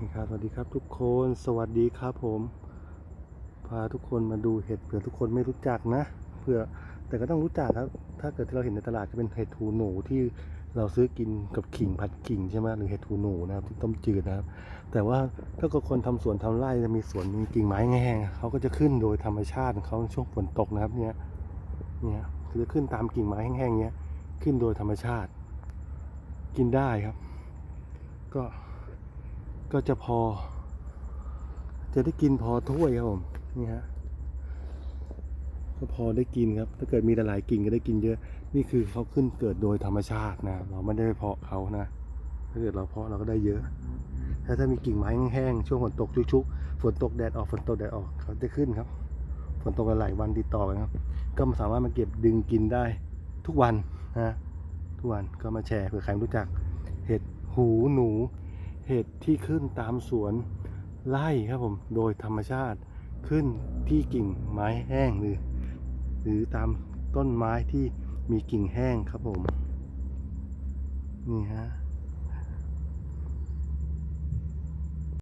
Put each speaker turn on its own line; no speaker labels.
นี่ครับสวัสดีครับทุกคนสวัสดีครับผม พาทุกคนมาดูเห็ดเผื่อทุกคนไม่รู้จักนะเผื่อแต่ก็ต้องรู้จักครับ ถ้าเกิดที่เราเห็นในตลาดจะเป็นเห็ดหูหนูที่เราซื้อกินกับขิงผัดขิงใช่ไหมหรือเห็ดหูหนูนะครับที่ต้มจืดนะครับ แต่ว่าถ้าเกิดคนทำสวนทำไร่จะมีสวนมีกิ่งไม้แห้งเขาก็จะขึ้นโดยธรรมชาติของเขาช่วงฝนตกนะครับเนี่ยเนี่ยคือจะขึ้นตามกิ่งไม้แห้งๆเนี้ยขึ้นโดยธรรมชาติ กินได้ครับ ก็ ก็จะพอ จะได้กินพอถ้วยครับผมนี่ฮะก็พอได้กินครับ ถ้าเกิดมีหลายกิ่งก็ได้กินเยอะ นี่คือเขาขึ้นเกิดโดยธรรมชาตินะ เราไม่ได้ไปเพาะเขานะ ถ้าเกิดเราเพาะเราก็ได้เยอะ ถ้าถ้ามีกิ่งไม้แห้งๆช่วงฝนตกชุกๆฝนตกแดดออกฝนตกแดดออกเขาจะขึ้นครับ ฝนตกกันหลายวันติดต่อกันครับ ก็สามารถมาเก็บดึงกินได้ทุกวันนะ ทุกวันก็มาแชร์เผื่อใครรู้จัก เห็ดหูหนู เห็ดที่ขึ้นตามสวนไร่ครับผม โดยธรรมชาติขึ้นที่กิ่งไม้แห้งหรือ หรือตามต้นไม้ที่มีกิ่งแห้งครับผม นี่ฮะ